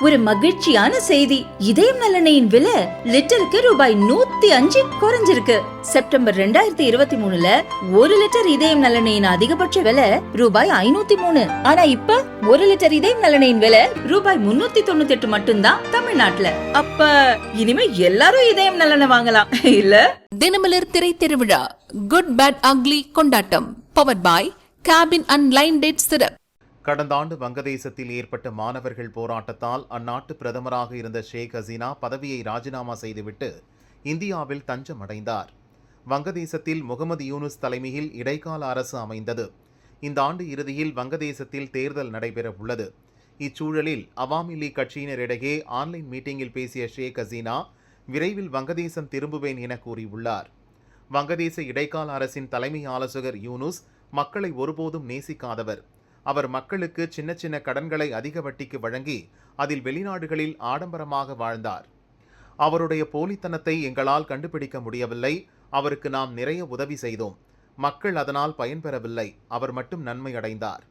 ஒரு மகிழ்ச்சியான செய்தி. இதயம் நலனையின் விலை லிட்டருக்கு ரூபாய் நூத்தி அஞ்சு குறைஞ்சிருக்கு. செப்டம்பர் ரெண்டாயிரத்தி இருபத்தி மூணுல ஒரு லிட்டர் இதயம் நலனையின் அதிகபட்ச விலை ரூபாய் ஐநூத்தி மூணு. ஆனா இப்ப ஒரு லிட்டர் இதயம் நலனையின் விலை ரூபாய் முன்னூத்தி தொண்ணூத்தி எட்டு மட்டும்தான் தமிழ்நாட்டுல. அப்ப இனிமே எல்லாரும் இதயம் நலனை வாங்கலாம். இல்ல? தினமலர் திரை திருவிழா குட் பேட் அக்லி கொண்டாட்டம். Power boy cabin and line date சிறப் கடந்த ஆண்டு வங்கதேசத்தில் ஏற்பட்ட மாணவர்கள் போராட்டத்தால் அந்நாட்டு பிரதமராக இருந்த ஷேக் ஹசீனா பதவியை ராஜினாமா செய்துவிட்டு இந்தியாவில் தஞ்சம் அடைந்தார் வங்கதேசத்தில் முகமது யூனுஸ் தலைமையில் இடைக்கால அரசு அமைந்தது. இந்த ஆண்டு இறுதியில் வங்கதேசத்தில் தேர்தல் நடைபெற உள்ளது இச்சூழலில் அவாமி லீக் கட்சியினரிடையே ஆன்லைன் மீட்டிங்கில் பேசிய ஷேக் ஹசீனா விரைவில் வங்கதேசம் திரும்புவேன் என கூறியுள்ளார். வங்கதேச இடைக்கால அரசின் தலைமை ஆலோசகர் யூனுஸ் மக்களை ஒருபோதும் நேசிக்காதவர். அவர் மக்களுக்கு சின்ன சின்ன கடன்களை அதிக வட்டிக்கு வழங்கி அதில் வெளிநாடுகளில் ஆடம்பரமாக வாழ்ந்தார். அவருடைய போலித்தனத்தை எங்களால் கண்டுபிடிக்க முடியவில்லை. அவருக்கு நாம் நிறைய உதவி செய்தோம். மக்கள் அதனால் பயன்பெறவில்லை. அவர் மட்டும் நன்மை அடைந்தார்.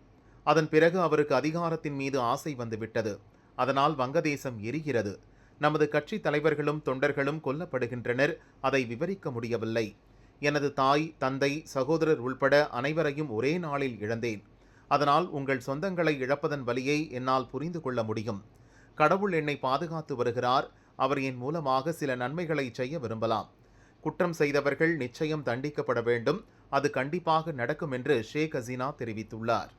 அதன் பிறகு அவருக்கு அதிகாரத்தின் மீது ஆசை வந்துவிட்டது. அதனால் வங்கதேசம் எரிகிறது. நமது கட்சி தலைவர்களும் தொண்டர்களும் கொல்லப்படுகின்றனர். அதை விவரிக்க முடியவில்லை. எனது தாய் தந்தை சகோதரர் உள்பட அனைவரையும் ஒரே நாளில் இழந்தேன். அதனால் உங்கள் சொந்தங்களை இழப்பதன் வலியை என்னால் புரிந்து கொள்ள முடியும். கடவுள் என்னை பாதுகாத்து வருகிறார். அவர் என் மூலமாக சில நன்மைகளை செய்ய விரும்பலாம். குற்றம் செய்தவர்கள் நிச்சயம் தண்டிக்கப்பட வேண்டும். அது கண்டிப்பாக நடக்கும் என்று ஷேக் ஹசீனா தெரிவித்துள்ளார்.